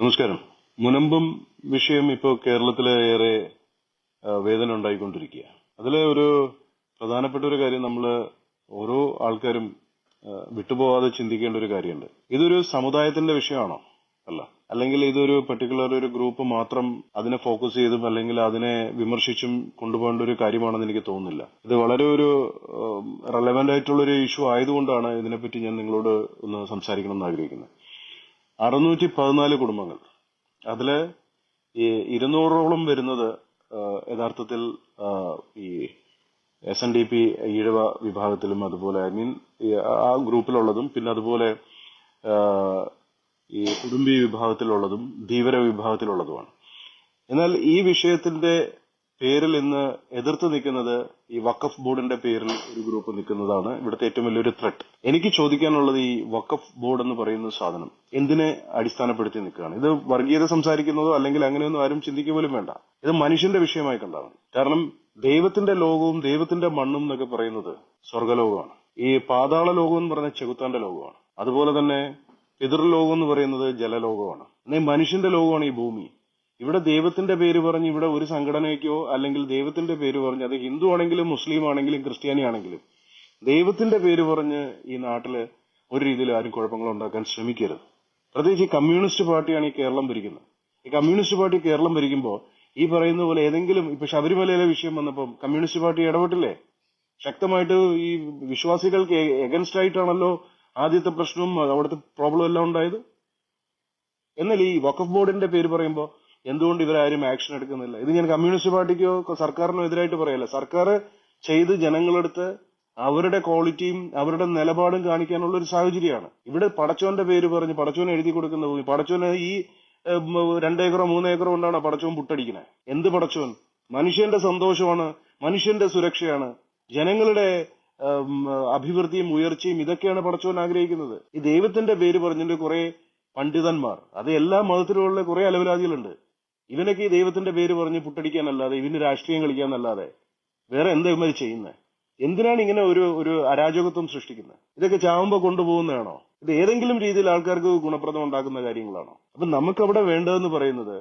നമസ്കാരം. മുനമ്പം വിഷയം ഇപ്പോൾ കേരളത്തിലെ ഏറെ വേദന ഉണ്ടായിക്കൊണ്ടിരിക്കുക അതിലെ ഒരു പ്രധാനപ്പെട്ട ഒരു കാര്യം നമ്മൾ ഓരോ ആൾക്കാരും വിട്ടുപോവാതെ ചിന്തിക്കേണ്ട ഒരു കാര്യമുണ്ട്. ഇതൊരു സമുദായത്തിന്റെ വിഷയമാണോ? അല്ല. അല്ലെങ്കിൽ ഇതൊരു പെർട്ടിക്കുലർ ഒരു ഗ്രൂപ്പ് മാത്രം അതിനെ ഫോക്കസ് ചെയ്തും അല്ലെങ്കിൽ അതിനെ വിമർശിച്ചും കൊണ്ടുപോകേണ്ട ഒരു കാര്യമാണെന്ന് എനിക്ക് തോന്നുന്നില്ല. ഇത് വളരെ ഒരു റെലവെന്റ് ആയിട്ടുള്ള ഒരു ഇഷ്യൂ ആയതുകൊണ്ടാണ് ഇതിനെപ്പറ്റി ഞാൻ നിങ്ങളോട് ഒന്ന് സംസാരിക്കണം എന്ന് ആഗ്രഹിക്കുന്നത്. അറുന്നൂറ്റി പതിനാല് കുടുംബങ്ങൾ. അതിൽ ഈ ഇരുന്നൂറോളം വരുന്നത് യഥാർത്ഥത്തിൽ ഈ S N D P Ezhava വിഭാഗത്തിലും അതുപോലെ ഐ മീൻ ആ ഗ്രൂപ്പിലുള്ളതും പിന്നെ അതുപോലെ ഈ കുടുംബി വിഭാഗത്തിലുള്ളതും ധീവര വിഭാഗത്തിലുള്ളതുമാണ്. എന്നാൽ ഈ വിഷയത്തിന്റെ പേരിൽ ഇന്ന് എതിർത്ത് നിൽക്കുന്നത് ഈ വഖഫ് ബോർഡിന്റെ പേരിൽ ഒരു ഗ്രൂപ്പ് നിൽക്കുന്നതാണ്. ഇവിടുത്തെ ഏറ്റവും വലിയൊരു ത്രെട്ട് എനിക്ക് ചോദിക്കാനുള്ളത് ഈ വഖഫ് ബോർഡ് എന്ന് പറയുന്ന സാധനം എന്തിനെ അടിസ്ഥാനപ്പെടുത്തി നിൽക്കുകയാണ്? ഇത് വർഗീയത സംസാരിക്കുന്നതോ അല്ലെങ്കിൽ അങ്ങനെയൊന്നും ആരും ചിന്തിക്കുക പോലും വേണ്ട. ഇത് മനുഷ്യന്റെ വിഷയമായി കണ്ടതാണ്. കാരണം ദൈവത്തിന്റെ ലോകവും ദൈവത്തിന്റെ മണ്ണും എന്നൊക്കെ പറയുന്നത് സ്വർഗലോകമാണ്. ഈ പാതാള ലോകം എന്ന് പറഞ്ഞ ചെകുത്താന്റെ ലോകമാണ്. അതുപോലെ തന്നെ പിതൃലോകം എന്ന് പറയുന്നത് ജലലോകമാണ്. മനുഷ്യന്റെ ലോകമാണ് ഈ ഭൂമി. ഇവിടെ ദൈവത്തിന്റെ പേര് പറഞ്ഞ് ഇവിടെ ഒരു സംഘടനയ്ക്കോ അല്ലെങ്കിൽ ദൈവത്തിന്റെ പേര് പറഞ്ഞ് അത് ഹിന്ദു ആണെങ്കിലും മുസ്ലിം ആണെങ്കിലും ക്രിസ്ത്യാനി ആണെങ്കിലും ദൈവത്തിന്റെ പേര് പറഞ്ഞ് ഈ നാട്ടിൽ ഒരു രീതിയിൽ ആരും കുഴപ്പങ്ങൾ ഉണ്ടാക്കാൻ ശ്രമിക്കരുത്. പ്രത്യേകിച്ച് കമ്മ്യൂണിസ്റ്റ് പാർട്ടിയാണ് ഈ കേരളം ഭരിക്കുന്നത്. ഈ കമ്മ്യൂണിസ്റ്റ് പാർട്ടി കേരളം ഭരിക്കുമ്പോൾ ഈ പറയുന്ന പോലെ ഏതെങ്കിലും ഇപ്പൊ ശബരിമലയിലെ വിഷയം വന്നപ്പോൾ കമ്മ്യൂണിസ്റ്റ് പാർട്ടി ഇടപെട്ടില്ലേ? ശക്തമായിട്ട് ഈ വിശ്വാസികൾക്ക് എഗൻസ്റ്റ് ആയിട്ടാണല്ലോ ആദ്യത്തെ പ്രശ്നവും അവിടുത്തെ പ്രോബ്ലം എല്ലാം ഉണ്ടായത്. എന്നാൽ ഈ വഖഫ് ബോർഡിന്റെ പേര് പറയുമ്പോൾ എന്തുകൊണ്ട് ഇവരാരും ആക്ഷൻ എടുക്കുന്നില്ല? ഇത് ഞാൻ കമ്മ്യൂണിസ്റ്റ് പാർട്ടിക്കോ സർക്കാരിനോ എതിരായിട്ട് പറയല്ല. സർക്കാർ ചെയ്ത് ജനങ്ങളെടുത്ത് അവരുടെ ക്വാളിറ്റിയും അവരുടെ നിലപാടും കാണിക്കാനുള്ള ഒരു സാഹചര്യമാണ്. ഇവിടെ പടച്ചോന്റെ പേര് പറഞ്ഞ് പടച്ചോനെ എഴുതി കൊടുക്കുന്ന ഭൂമി. പടച്ചോന് ഈ രണ്ടേക്കറോ മൂന്നേക്കറോ കൊണ്ടാണ് പടച്ചോൻ പുട്ടടിക്കുന്നത് എന്ത് പടച്ചോൻ? മനുഷ്യന്റെ സന്തോഷമാണ് മനുഷ്യന്റെ സുരക്ഷയാണ് ജനങ്ങളുടെ അഭിവൃദ്ധിയും ഉയർച്ചയും ഇതൊക്കെയാണ് പടച്ചോൻ ആഗ്രഹിക്കുന്നത്. ഈ ദൈവത്തിന്റെ പേര് പറഞ്ഞിട്ട് കുറെ പണ്ഡിതന്മാർ അത് എല്ലാ മതത്തിലുള്ള കുറെ അലവലാദികളുണ്ട്. ഇവനൊക്കെ ഈ ദൈവത്തിന്റെ പേര് പറഞ്ഞ് പുട്ടടിക്കാനല്ലാതെ ഇവന് രാഷ്ട്രീയം കളിക്കാന്നല്ലാതെ വേറെ എന്താ ഇവർ ചെയ്യുന്നത് എന്തിനാണ് ഇങ്ങനെ ഒരു ഒരു അരാജകത്വം സൃഷ്ടിക്കുന്നത്? ഇതൊക്കെ ചാവുമ്പോ കൊണ്ടുപോകുന്നതാണോ? ഇത് ഏതെങ്കിലും രീതിയിൽ ആൾക്കാർക്ക് ഗുണപ്രദം ഉണ്ടാക്കുന്ന കാര്യങ്ങളാണോ? അപ്പൊ നമുക്ക് അവിടെ വേണ്ടതെന്ന് പറയുന്നത്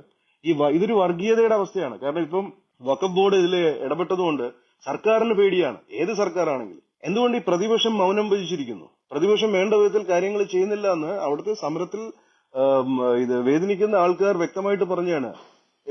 ഈ ഇതൊരു വർഗീയതയുടെ അവസ്ഥയാണ്. കാരണം ഇപ്പം വഖഫ് ബോർഡ് ഇതിൽ ഇടപെട്ടതുകൊണ്ട് സർക്കാരിന് പേടിയാണ്. ഏത് സർക്കാരാണെങ്കിലും. എന്തുകൊണ്ട് ഈ പ്രതിപക്ഷം മൗനം ഭജിച്ചിരിക്കുന്നു പ്രതിപക്ഷം വേണ്ട വിധത്തിൽ കാര്യങ്ങൾ ചെയ്യുന്നില്ല എന്ന് അവിടുത്തെ സമരത്തിൽ ഇത് വേദനിക്കുന്ന ആൾക്കാർ വ്യക്തമായിട്ട് പറഞ്ഞാണ്.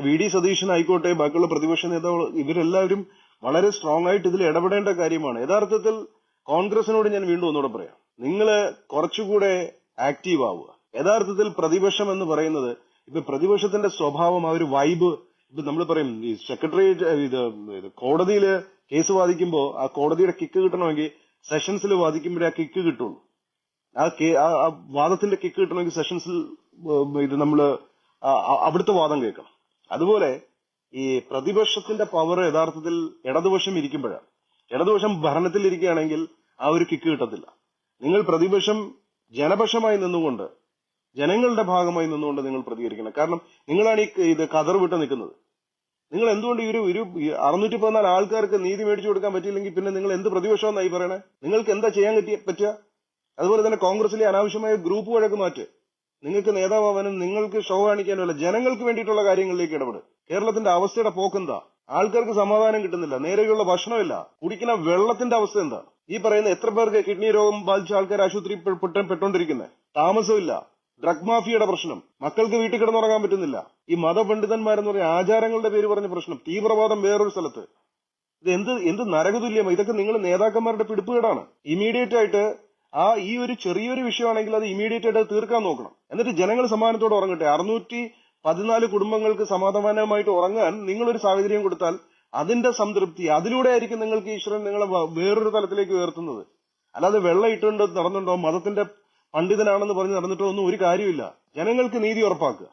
വി ഡി സതീശൻ ആയിക്കോട്ടെ ബാക്കിയുള്ള പ്രതിപക്ഷ നേതാവ് ഇവരെല്ലാവരും വളരെ സ്ട്രോങ് ആയിട്ട് ഇതിൽ ഇടപെടേണ്ട കാര്യമാണ്. യഥാർത്ഥത്തിൽ കോൺഗ്രസിനോട് ഞാൻ വീണ്ടും ഒന്നുകൂടെ പറയാം. നിങ്ങൾ കുറച്ചുകൂടെ ആക്റ്റീവ് ആവുക. യഥാർത്ഥത്തിൽ പ്രതിപക്ഷം എന്ന് പറയുന്നത് ഇപ്പൊ പ്രതിപക്ഷത്തിന്റെ സ്വഭാവം ആ ഒരു വൈബ് ഇപ്പൊ നമ്മൾ പറയും ഈ സെക്രട്ടേറിയറ്റ് ഇത് കോടതിയിൽ കേസ് വാദിക്കുമ്പോൾ ആ കോടതിയുടെ കിക്ക് കിട്ടണമെങ്കിൽ സെഷൻസിൽ വാദിക്കുമ്പോഴേ ആ കിക്ക് കിട്ടുള്ളൂ. ആ വാദത്തിന്റെ കിക്ക് കിട്ടണമെങ്കിൽ സെഷൻസിൽ ഇത് ആ- അവിടുത്തെ വാദം കേൾക്കണം. അതുപോലെ ഈ പ്രതിപക്ഷത്തിന്റെ പവർ യഥാർത്ഥത്തിൽ ഇടതുപക്ഷം ഇരിക്കുമ്പോഴാണ്. ഇടതുപക്ഷം ഭരണത്തിൽ ഇരിക്കുകയാണെങ്കിൽ ആ ഒരു കിക്ക് കിട്ടത്തില്ല. നിങ്ങൾ പ്രതിപക്ഷം ജനപക്ഷമായി നിന്നുകൊണ്ട് ജനങ്ങളുടെ ഭാഗമായി നിന്നുകൊണ്ട് നിങ്ങൾ പ്രതികരിക്കണം. കാരണം നിങ്ങളാണ് ഈ ഇത് കതർ വിട്ട് നിൽക്കുന്നത്. നിങ്ങൾ എന്തുകൊണ്ട് ഈ ഒരു ഒരു അറുന്നൂറ്റി പതിനാല് ആൾക്കാർക്ക് നീതി മേടിച്ചു കൊടുക്കാൻ പറ്റിയില്ലെങ്കിൽ പിന്നെ നിങ്ങൾ എന്ത് പ്രതിപക്ഷമെന്നായി പറയണേ? നിങ്ങൾക്ക് എന്താ ചെയ്യാൻ പറ്റിയ പറ്റുക? അതുപോലെ തന്നെ കോൺഗ്രസിലെ അനാവശ്യമായ ഗ്രൂപ്പ് വഴക്ക് മാറ്റ് നിങ്ങൾക്ക് നേതാവാനും നിങ്ങൾക്ക് ഷോ കാണിക്കാനുമല്ല ജനങ്ങൾക്ക് വേണ്ടിയിട്ടുള്ള കാര്യങ്ങളിലേക്ക് ഇടപെടും. കേരളത്തിന്റെ അവസ്ഥയുടെ പോക്കെന്താ? ആൾക്കാർക്ക് സമാധാനം കിട്ടുന്നില്ല നേരെയുള്ള ഭക്ഷണമില്ല. കുടിക്കുന്ന വെള്ളത്തിന്റെ അവസ്ഥ എന്താ? ഈ പറയുന്ന എത്ര പേർക്ക് കിഡ്നി രോഗം ബാധിച്ച ആൾക്കാർ ആശുപത്രി പെട്ടോണ്ടിരിക്കുന്നത് താമസമില്ല. ഡ്രഗ് മാഫിയയുടെ പ്രശ്നം. മക്കൾക്ക് വീട്ടിൽ കിടന്നുറങ്ങാൻ പറ്റുന്നില്ല. ഈ മതപണ്ഡിതന്മാരെന്ന് പറഞ്ഞ ആചാരങ്ങളുടെ പേര് പറഞ്ഞ പ്രശ്നം. തീവ്രവാദം വേറൊരു സ്ഥലത്ത്. ഇത് എന്ത് എന്ത് നരകതുല്യമാണ് ഇതൊക്കെ നിങ്ങൾ നേതാക്കന്മാരുടെ പിടിപ്പുകേടാണ്. ഇമീഡിയറ്റ് ആയിട്ട് ആ ഈ ഒരു ചെറിയൊരു വിഷയമാണെങ്കിൽ അത് ഇമീഡിയറ്റ് ആയിട്ട് തീർക്കാൻ നോക്കണം. എന്നിട്ട് ജനങ്ങൾ സമാധാനത്തോടെ ഉറങ്ങട്ടെ. അറുന്നൂറ്റി പതിനാല് കുടുംബങ്ങൾക്ക് സമാധാനമായിട്ട് ഉറങ്ങാൻ നിങ്ങളൊരു സാഹചര്യം കൊടുത്താൽ അതിന്റെ സംതൃപ്തി അതിലൂടെ ആയിരിക്കും നിങ്ങൾക്ക് ഈശ്വരൻ നിങ്ങളെ വേറൊരു തലത്തിലേക്ക് ഉയർത്തുന്നത്. അല്ലാതെ വെള്ളം ഇട്ടുകൊണ്ട് നടന്നുണ്ടോ? മതത്തിന്റെ പണ്ഡിതനാണെന്ന് പറഞ്ഞ് നടന്നിട്ടോ ഒന്നും ഒരു കാര്യമില്ല ജനങ്ങൾക്ക് നീതി ഉറപ്പാക്കുക.